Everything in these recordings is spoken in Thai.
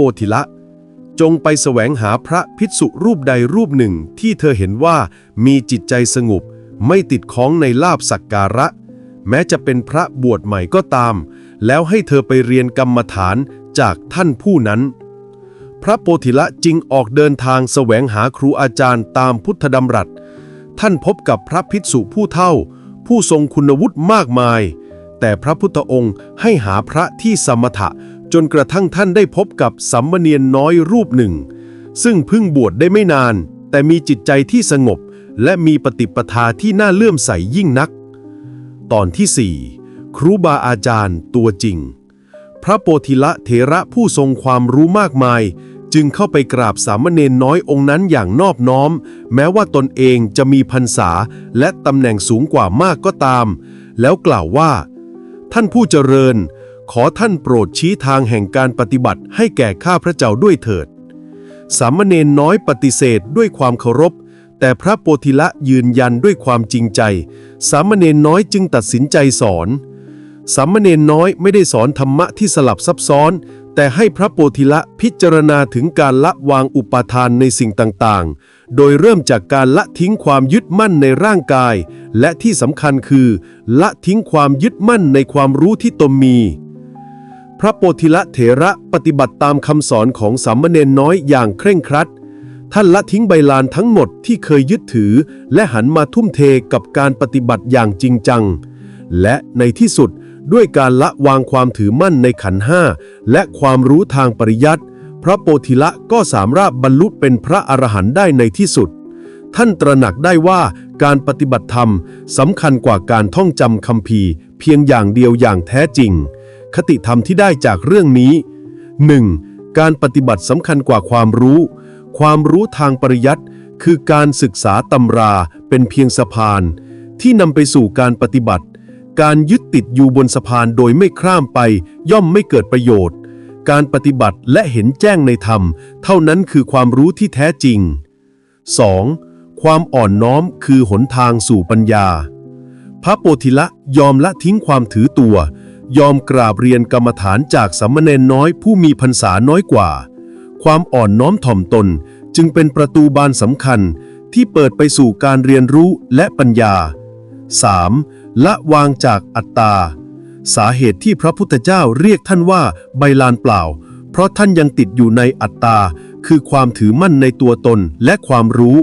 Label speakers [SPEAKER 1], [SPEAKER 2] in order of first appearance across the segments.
[SPEAKER 1] โปธิละ จงไปแสวงหาพระภิกษุรูปใดรูปหนึ่งที่เธอเห็นว่ามีจิตใจสงบ ไม่ติดข้องในลาบสักการะ แม้จะเป็นพระบวชใหม่ก็ตาม แล้วให้เธอไปเรียนกรรมฐานจากท่านผู้นั้น พระโพธิละจึงออกเดินทางแสวงหาครูอาจารย์ตามพุทธดำรัส ท่านพบกับพระภิกษุผู้เท่า ผู้ทรงคุณวุฒิมากมาย แต่พระพุทธองค์ให้หาพระที่สมถะ จนกระทั่งท่านได้พบกับสัมมเนียนน้อยรูปหนึ่ง ซึ่งเพิ่งบวชได้ไม่นาน แต่มีจิตใจที่สงบ และมีปฏิปทาที่น่าเลื่อมใสยิ่งนัก ตอนที่ 4 ครูบาอาจารย์ตัวจริง พระโปธิละเถระผู้ทรงความรู้มากมาย จึงเข้าไปกราบสามเณรน้อยองค์นั้นอย่างนอบน้อม แม้ว่าตนเองจะมีพรรษาและตำแหน่งสูงกว่ามากก็ตาม แล้วกล่าวว่า ท่านผู้เจริญ ขอท่านโปรดชี้ทางแห่งการปฏิบัติให้แก่ข้าพระเจ้าด้วยเถิด สามเณรน้อยปฏิเสธด้วยความเคารพ แต่พระโปธิละยืนยันด้วยความจริงใจ สามเณรน้อยจึงตัดสินใจสอน สามเณรน้อยไม่ได้สอนธรรมะที่สลับซับซ้อน แต่ให้พระโปธิละพิจารณาถึงการละวางอุปาทานในสิ่งต่างๆ โดยเริ่มจากการละทิ้งความยึดมั่นในร่างกาย และที่สำคัญคือ ละทิ้งความยึดมั่นในความรู้ที่ตนมี พระโปธิละเถระปฏิบัติตามคำสอนของสามเณรน้อยอย่างเคร่งครัด ท่านละทิ้งใบลานทั้งหมดที่เคยยึดถือ และหันมาทุ่มเทกับการปฏิบัติอย่างจริงจัง และในที่สุดด้วยการละวางความถือมั่นในขันห้าและความรู้ทางปริยัติ พระโปธิละก็สามารถบรรลุเป็นพระอรหันต์ได้ในที่สุด ท่านตระหนักได้ว่าการปฏิบัติธรรมสำคัญกว่าการท่องจำคำพีเพียงอย่างเดียวอย่างแท้จริง คติธรรมที่ได้จากเรื่องนี้ 1. การปฏิบัติสำคัญกว่าความรู้ ความรู้ทางปริยัติคือการศึกษาตำราเป็นเพียงสะพาน ที่นำไปสู่การปฏิบัติ การยึดติดอยู่บนสะพานโดยไม่ข้ามไป ย่อมไม่เกิดประโยชน์ การปฏิบัติและเห็นแจ้งในธรรม เท่านั้นคือความรู้ที่แท้จริง 2. ความอ่อนน้อมคือหนทางสู่ปัญญา พระโปธิละยอมละทิ้งความถือตัว ยอมกราบเรียนกรรมฐานจากสามเณรน้อยผู้มีพรรษาน้อยกว่า ความอ่อนน้อมถ่อมตนจึงเป็นประตูบานสำคัญที่เปิดไปสู่การเรียนรู้และปัญญา 3. ละวางจากอัตตา สาเหตุที่พระพุทธเจ้าเรียกท่านว่าใบลานเปล่า เพราะท่านยังติดอยู่ในอัตตา คือความถือมั่นในตัวตนและความรู้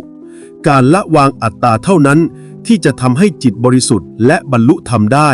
[SPEAKER 1] การละวางอัตตาเท่านั้นที่จะทำให้จิตบริสุทธิ์และบรรลุธรรมได้